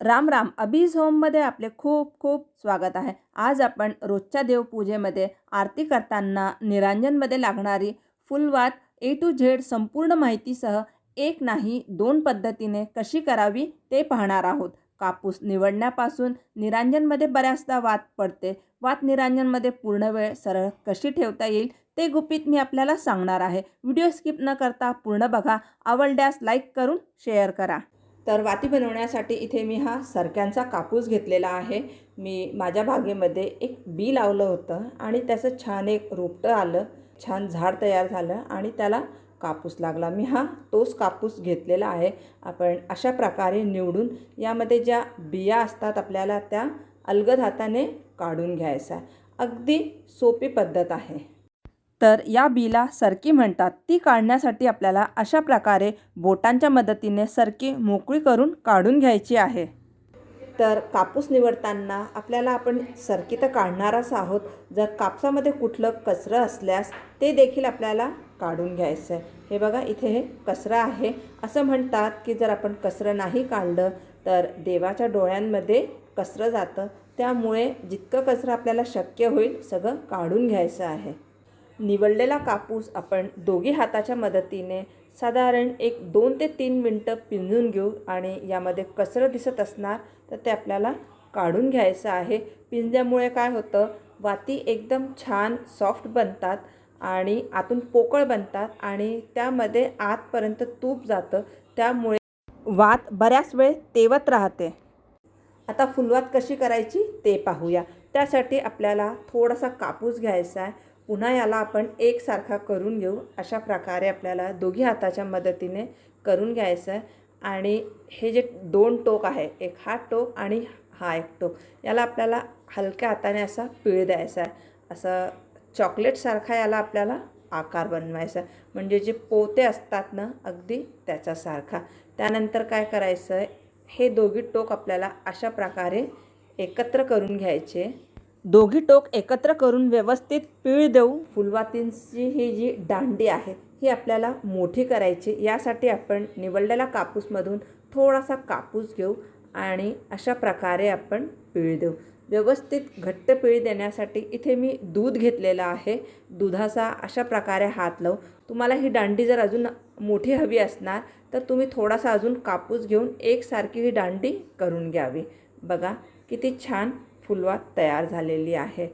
राम राम. अबीज होममध्ये आपले खूप खूप स्वागत आहे. आज आपण रोजच्या देवपूजेमध्ये आरती करताना निरांजनमध्ये लागणारी फुलवात ए टू झेड संपूर्ण माहितीसह एक नाही दोन पद्धतीने कशी करावी ते पाहणार आहोत. कापूस निवडण्यापासून निरांजनमध्ये बऱ्याचदा वात पडते. वात निरांजनमध्ये पूर्ण वेळ सरळ कशी ठेवता येईल ते गुपित मी आपल्याला सांगणार आहे. व्हिडिओ स्किप न करता पूर्ण बघा. आवडल्यास लाईक करून शेअर करा. तर वाती बनवण्यासाठी इथे मी हा सरक्यांचा कापूस घेतलेला आहे. मी माझ्या बागेमध्ये एक बी लावलं होतं आणि त्याचं छान एक रोपटं आलं छान झाड तयार झालं आणि त्याला कापूस लागला. मी हा तोच कापूस घेतलेला आहे. आपण अशा प्रकारे निवडून यामध्ये ज्या बिया असतात आपल्याला त्या अलगद हाताने काढून घ्यायचा. अगदी सोपी पद्धत आहे. तर या बीला सरकी म्हणतात. ती काढण्यासाठी आपल्याला अशा प्रकारे बोटांच्या मदतीने सरकी मोकळी करून काढून घ्यायची आहे. तर कापूस निवडताना आपल्याला आपण सरकी तर काढणारच आहोत. जर कापसामध्ये कुठलं कचरं असल्यास ते देखील आपल्याला काढून घ्यायचं आहे हे बघा इथे हे कचरं आहे. असं म्हणतात की जर आपण कचरं नाही काढलं तर देवाच्या डोळ्यांमध्ये कचरं जातं. त्यामुळे जितकं कचरं आपल्याला शक्य होईल सगळं काढून घ्यायचं आहे. निवडलेला कापूस आपण दोघी हाताच्या मदतीने साधारण एक दोन ते तीन मिनटं पिंजून घेऊ आणि यामध्ये कचरं दिसत असणार तर ते आपल्याला काढून घ्यायचं आहे. पिंजल्यामुळे काय होतं? वाती एकदम छान सॉफ्ट बनतात आणि आतून पोकळ बनतात आणि त्यामध्ये आतपर्यंत तूप जातं. त्यामुळे वात बऱ्याच वेळ तेवत राहते. आता फुलवात कशी करायची ते पाहूया. त्यासाठी आपल्याला थोडासा कापूस घ्यायचा आहे. पुन्हा याला आपण एकसारखा करून घेऊ. अशा प्रकारे आपल्याला दोघी हाताच्या मदतीने करून घ्यायचं आहे आणि हे जे दोन टोक आहे एक हा टोक आणि हा एक टोक याला आपल्याला हलक्या हाताने असा पिळ द्यायचा आहे असं चॉकलेटसारखा याला आपल्याला आकार बनवायचा म्हणजे जे पोते असतात ना अगदी त्याच्यासारखा. त्यानंतर काय करायचं आहे हे दोघी टोक आपल्याला अशा प्रकारे एकत्र करून घ्यायचे. दोघी टोक एकत्र करून व्यवस्थित पीळ देऊ फुलवातींची ही जी दांडी आहे ही आपल्याला मोठी करायची. यासाठी आपण निवडलेला कापूसमधून थोडासा कापूस घेऊ आणि अशा प्रकारे आपण पीळ देऊ. व्यवस्थित घट्ट पीळ देण्यासाठी इथे मी दूध घेतलेलं आहे. दुधाचा अशा प्रकारे हात लावू. तुम्हाला ही दांडी जर अजून मोठी हवी असणार तर तुम्ही थोडासा अजून कापूस घेऊन एकसारखी ही दांडी करून घ्यावी. बघा किती छान फुलवात तयार झालेली आहे.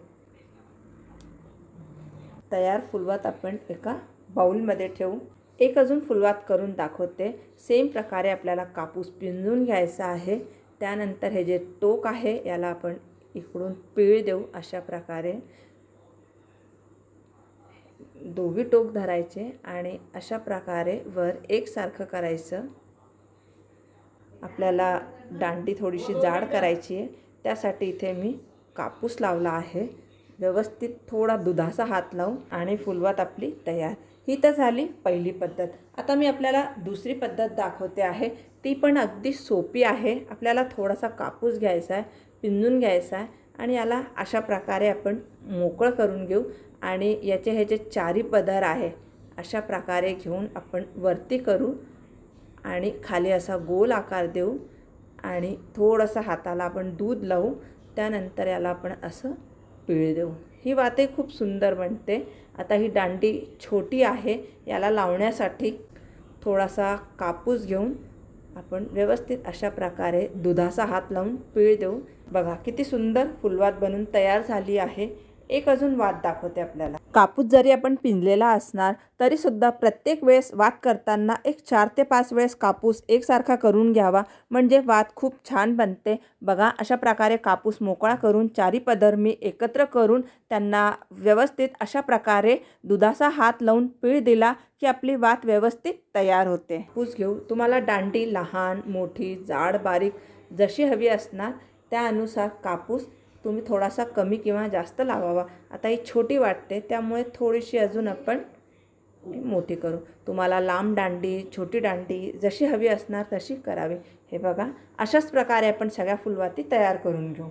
तयार फुलवात आपण एका बाऊलमध्ये ठेवू एक अजून फुलवात करून दाखवते. सेम प्रकारे आपल्याला कापूस पिंजून घ्यायचा आहे. त्यानंतर हे जे टोक आहे याला आपण इकडून पीळ देऊ अशा प्रकारे. दोघी टोक धरायचे आणि अशा प्रकारे वर एकसारखं करायचं. आपल्याला दांडी थोडीशी जाड करायची आहे. त्यासाठी इथे मी कापूस लावला आहे. व्यवस्थित थोडा दुधाचा हात लावून आणि फुलवात आपली तयार. ही तर झाली पहिली पद्धत. आता मी आपल्याला दुसरी पद्धत दाखवते आहे. ती पण अगदी सोपी आहे. आपल्याला थोडासा कापूस घ्यायचा आहे पिंजून घ्यायचा आहे आणि याला अशा प्रकारे आपण मोकळं करून घेऊ आणि याचे हे जे चारी पदर आहे अशा प्रकारे घेऊन आपण वरती करू आणि खाली असा गोल आकार देऊ. आणि थोडंसं हाताला आपण दूध लावू त्यानंतर याला आपण असं पिळ देऊ. ही वाते खूप सुंदर बनते. आता ही दांडी छोटी आहे याला लावण्यासाठी थोडासा कापूस घेऊन आपण व्यवस्थित अशा प्रकारे दुधाचा हात लावून पिळ देऊ. बघा किती सुंदर फुलवात बनून तयार झाली आहे. एक अजून वाद दाखवते आपल्याला. कापूस जरी आपण पिंजलेला असणार तरीसुद्धा प्रत्येक वेळेस वाद करताना एक चार ते पाच वेळेस कापूस एकसारखा करून घ्यावा. म्हणजे वात खूप छान बनते. बघा अशा प्रकारे कापूस मोकळा करून चारी पदर मी एकत्र करून त्यांना व्यवस्थित अशा प्रकारे दुधाचा हात लावून पीळ दिला की आपली वात व्यवस्थित तयार होते. कापूस घेऊ. तुम्हाला दांडी लहान मोठी जाड बारीक जशी हवी असणार त्यानुसार कापूस तुम्ही थोडासा कमी किंवा जास्त लावावा. आता ही छोटी वाटते त्यामुळे थोडीशी अजून आपण मोठी करू. तुम्हाला लांब दांडी छोटी दांडी जशी हवी असणार तशी करावी. हे बघा अशाच प्रकारे आपण सगळ्या फुलवाती तयार करून घेऊ.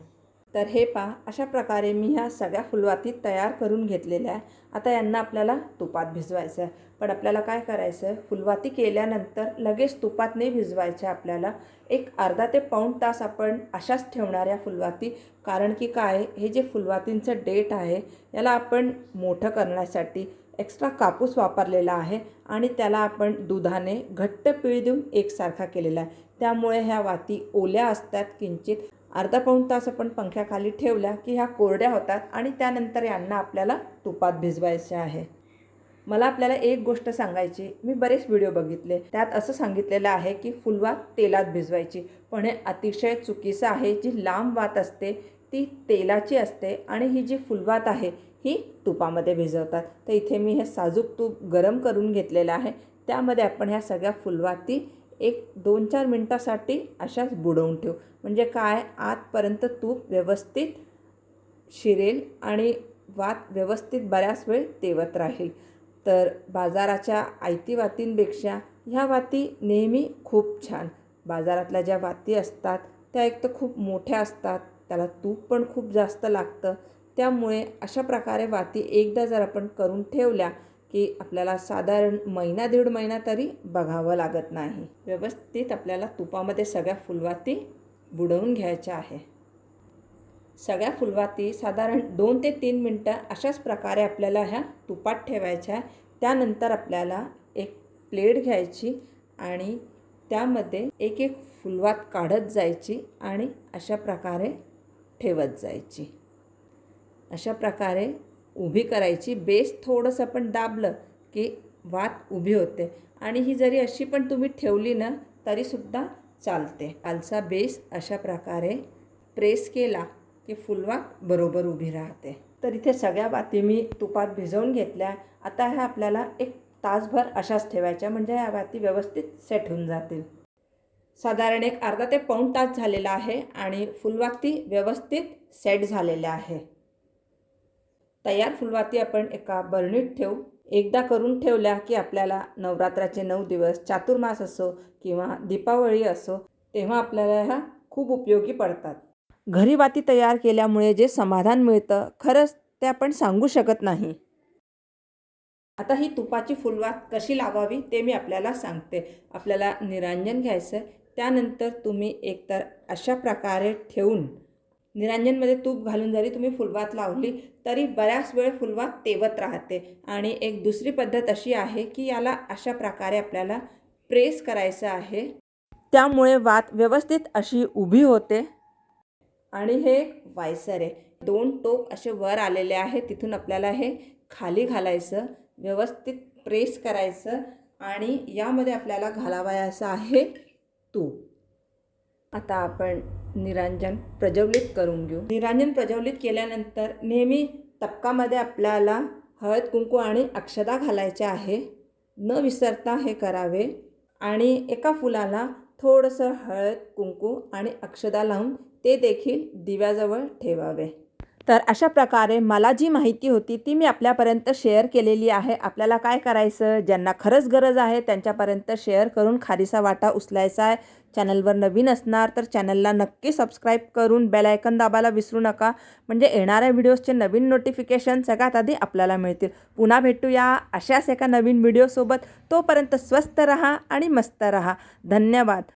तर हे पहा अशा प्रकारे मी ह्या सगळ्या फुलवाती तयार करून घेतलेल्या आहे आता यांना आपल्याला तुपात भिजवायचं आहे. पण आपल्याला काय करायचं आहे? फुलवाती केल्यानंतर लगेच तुपात नाही भिजवायच्या आपल्याला. एक अर्धा ते पाऊण तास आपण अशाच ठेवणाऱ्या फुलवाती. कारण की काय? हे जे फुलवातींचं डेट आहे याला आपण मोठं करण्यासाठी एक्स्ट्रा कापूस वापरलेला आहे आणि त्याला आपण दुधाने घट्ट पिळ देऊन एकसारखा केलेला आहे. त्यामुळे ह्या वाती ओल्या असतात किंचित. अर्धा पाऊण तास आपण पंख्याखाली ठेवल्या की ह्या कोरड्या होतात आणि त्यानंतर यांना आपल्याला तुपात भिजवायचे आहे. मला आपल्याला एक गोष्ट सांगायची मी बरेच व्हिडिओ बघितले. त्यात असं सांगितलेलं आहे की फुलवात तेलात भिजवायची. पण हे अतिशय चुकीचं आहे. जी लांब वात असते ती तेलाची असते आणि ही जी फुलवात आहे ही तुपामध्ये भिजवतात. तर इथे मी हे साजूक तूप गरम करून घेतलेलं आहे. त्यामध्ये आपण ह्या सगळ्या फुलवाती एक दोन चार मिनटासाठी अशाच बुडवून ठेवू. म्हणजे काय? आतपर्यंत तूप व्यवस्थित शिरेल आणि वात व्यवस्थित बऱ्याच वेळ तेवत राहील. तर बाजाराच्या आयती वातींपेक्षा ह्या वाती नेहमी खूप छान. बाजारातल्या ज्या वाती असतात त्या एक तर खूप मोठ्या असतात. त्याला तूप पण खूप जास्त लागतं. त्यामुळे अशा प्रकारे वाती एकदा जर आपण करून ठेवल्या की आपल्याला साधारण महिना दीड महिना तरी बघावं लागत नाही. व्यवस्थित आपल्याला तुपामध्ये सगळ्या फुलवाती बुडवून घ्यायच्या आहे. सगळ्या फुलवाती साधारण दोन ते तीन मिनटं अशाच प्रकारे आपल्याला ह्या तुपात ठेवायच्या. त्यानंतर आपल्याला एक प्लेट घ्यायची आणि त्यामध्ये एक एक फुलवात काढत जायची आणि अशा प्रकारे ठेवत जायची. अशा प्रकारे उभी करायची. बेस थोडंसं आपण दाबलं की वात उभी होते. आणि ही जरी अशी पण तुम्ही ठेवली ना तरीसुद्धा चालते. खालचा बेस अशा प्रकारे प्रेस केला की फुलवात बरोबर उभी राहते. तर इथे सगळ्या वाती मी तुपात भिजवून घेतल्या. आता ह्या आपल्याला एक तासभर अशाच ठेवायच्या म्हणजे ह्या वाती व्यवस्थित सेट होऊन जातील. साधारण एक अर्धा ते पाऊण तास झालेला आहे आणि फुलवाती व्यवस्थित सेट झालेल्या आहे. तयार फुलवाती आपण एका बरणीत ठेवू. एकदा करून ठेवल्या की आपल्याला नवरात्राचे नऊ दिवस चातुर्मास असो किंवा दीपावळी असो तेव्हा आपल्याला ह्या खूप उपयोगी पडतात. घरी वाती तयार केल्यामुळे जे समाधान मिळतं खरंच ते आपण सांगू शकत नाही. आता ही तुपाची फुलवात कशी लावावी ते मी आपल्याला सांगते. आपल्याला निरांजन घ्यायचं आहे त्यानंतर तुम्ही एकतर अशा प्रकारे ठेवून निरांजनमध्ये तूप घालून जरी तुम्ही फुलवात लावली तरी बऱ्याच वेळ फुलवात तेवत राहते. आणि एक दुसरी पद्धत अशी आहे की याला अशा प्रकारे आपल्याला प्रेस करायचं आहे. त्यामुळे वात व्यवस्थित अशी उभी होते. आणि हे वायसर आहे. दोन टोक असे वर आलेले आहे तिथून आपल्याला हे खाली घालायचं व्यवस्थित प्रेस करायचं आणि यामध्ये आपल्याला घालावायचं आहे तूप. आता आपण निरांजन प्रज्वलित करून घेऊ. निरांजन प्रज्वलित केल्यानंतर नेहमी तपकामध्ये आपल्याला हळद कुंकू आणि अक्षदा घालायच्या आहे. न विसरता हे करावे आणि एका फुलाला थोडंसं हळद कुंकू आणि अक्षदा लावून ते देखील दिव्याजवळ ठेवावे. तर अशा प्रकारे मला जी माहिती होती ती मी आपल्यापर्यंत शेअर केलेली आहे. आपल्याला काय करायचं? ज्यांना खरंच गरज आहे त्यांच्यापर्यंत शेअर करून खारीचा वाटा उचलायचा आहे. चॅनलवर नवीन असणार तर चॅनलला नक्की सबस्क्राईब करून बेल आयकन दाबायला विसरू नका. म्हणजे येणाऱ्या व्हिडिओजचे नवीन नोटिफिकेशन सगळ्यात आधी आपल्याला मिळतील. पुन्हा भेटूया अशाच एका नवीन व्हिडिओसोबत. तोपर्यंत स्वस्त रहा आणि मस्त रहा. धन्यवाद.